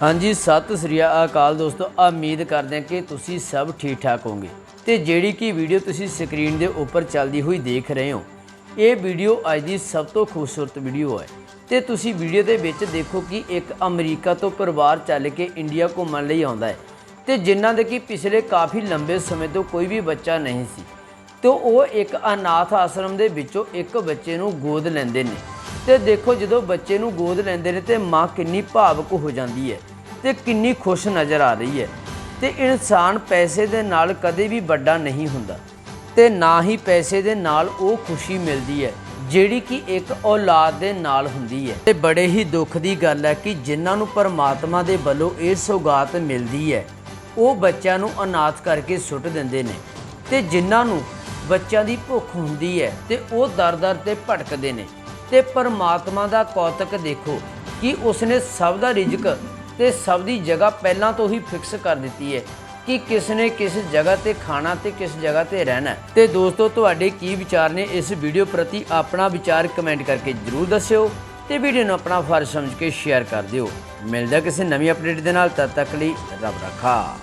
ਹਾਂਜੀ, ਸਤਿ ਸ੍ਰੀ ਅਕਾਲ ਦੋਸਤੋ। ਉਮੀਦ ਕਰਦੇ ਹਾਂ ਕਿ ਤੁਸੀਂ ਸਭ ਠੀਕ ਠਾਕ ਹੋਵੋਗੇ। ਤੇ ਜਿਹੜੀ ਕਿ ਵੀਡੀਓ ਤੁਸੀਂ ਸਕਰੀਨ ਦੇ ਉੱਪਰ ਚੱਲਦੀ ਹੋਈ ਦੇਖ ਰਹੇ ਹੋ, ਇਹ ਵੀਡੀਓ ਅੱਜ ਦੀ ਸਭ ਤੋਂ ਖੂਬਸੂਰਤ ਵੀਡੀਓ ਹੈ। ਤੇ ਤੁਸੀਂ ਵੀਡੀਓ ਦੇ ਵਿੱਚ ਦੇਖੋ ਕਿ ਇੱਕ ਅਮਰੀਕਾ ਤੋਂ ਪਰਿਵਾਰ ਚੱਲ ਕੇ ਇੰਡੀਆ ਘੁੰਮਣ ਲਈ ਆਉਂਦਾ ਹੈ। ਤੇ ਜਿਨ੍ਹਾਂ ਦੇ ਕਿ ਪਿਛਲੇ ਕਾਫੀ ਲੰਬੇ ਸਮੇਂ ਤੋਂ ਕੋਈ ਵੀ ਬੱਚਾ ਨਹੀਂ ਸੀ। ਤੇ ਉਹ ਇੱਕ ਅਨਾਥ ਆਸ਼ਰਮ ਦੇ ਵਿੱਚੋਂ ਇੱਕ ਬੱਚੇ ਨੂੰ ਗੋਦ ਲੈਂਦੇ ਨੇ। ਤੇ ਦੇਖੋ ਜਦੋਂ ਬੱਚੇ ਨੂੰ ਗੋਦ ਲੈਂਦੇ ਨੇ ਤੇ ਮਾਂ ਕਿੰਨੀ ਭਾਵੁਕ ਹੋ ਜਾਂਦੀ ਹੈ। ਤੇ ਕਿੰਨੀ ਖੁਸ਼ ਨਜ਼ਰ ਆ ਰਹੀ ਹੈ। ਤੇ ਇਨਸਾਨ ਪੈਸੇ ਦੇ ਨਾਲ ਕਦੇ ਵੀ ਵੱਡਾ ਨਹੀਂ ਹੁੰਦਾ ਤੇ ਨਾ ਹੀ ਪੈਸੇ ਦੇ ਨਾਲ ਉਹ ਖੁਸ਼ੀ ਮਿਲਦੀ ਹੈ, ਜਿਹੜੀ ਕਿ ਇੱਕ ਔਲਾਦ ਦੇ ਨਾਲ ਹੁੰਦੀ ਹੈ। ਤੇ ਬੜੇ ਹੀ ਦੁੱਖ ਦੀ ਗੱਲ ਹੈ ਕਿ ਜਿਨ੍ਹਾਂ ਨੂੰ ਪਰਮਾਤਮਾ ਦੇ ਵੱਲੋਂ ਇਹ ਸੌਗਾਤ ਮਿਲਦੀ ਹੈ, ਉਹ ਬੱਚਿਆਂ ਨੂੰ ਅਨਾਥ ਕਰਕੇ ਸੁੱਟ ਦਿੰਦੇ ਨੇ। ਤੇ ਜਿਨ੍ਹਾਂ ਨੂੰ ਬੱਚਿਆਂ ਦੀ ਭੁੱਖ ਹੁੰਦੀ ਹੈ ਤੇ ਉਹ ਦਰ-ਦਰ ਤੇ ਭਟਕਦੇ ਨੇ। ਤੇ ਪਰਮਾਤਮਾ ਦਾ ਕੌਤਕ ਦੇਖੋ ਕਿ ਉਸਨੇ ਸਭ ਦਾ ਰਿਜ਼ਕ ਤੇ ਸਭ ਦੀ ਜਗ੍ਹਾ ਪਹਿਲਾਂ ਤੋਂ ਹੀ ਫਿਕਸ ਕਰ ਦਿੱਤੀ ਹੈ ਕਿ ਕਿਸ ਨੇ ਕਿਸ ਜਗ੍ਹਾ ਤੇ ਖਾਣਾ ਤੇ ਕਿਸ ਜਗ੍ਹਾ ਤੇ ਰਹਿਣਾ ਹੈ। ਤੇ ਦੋਸਤੋ, ਤੁਹਾਡੇ ਕੀ ਵਿਚਾਰ ਨੇ ਇਸ ਵੀਡੀਓ ਪ੍ਰਤੀ ਆਪਣਾ ਵਿਚਾਰ ਕਮੈਂਟ ਕਰਕੇ ਜਰੂਰ ਦੱਸਿਓ ਤੇ ਵੀਡੀਓ ਨੂੰ ਆਪਣਾ ਫਰਜ਼ ਸਮਝ ਕੇ ਸ਼ੇਅਰ ਕਰ ਦਿਓ ਮਿਲਦਾ ਕਿਸੇ ਨਵੀਂ ਅਪਡੇਟ ਦੇ ਨਾਲ, ਤਦ ਤੱਕ ਲਈ ਰੱਬ ਰੱਖਾ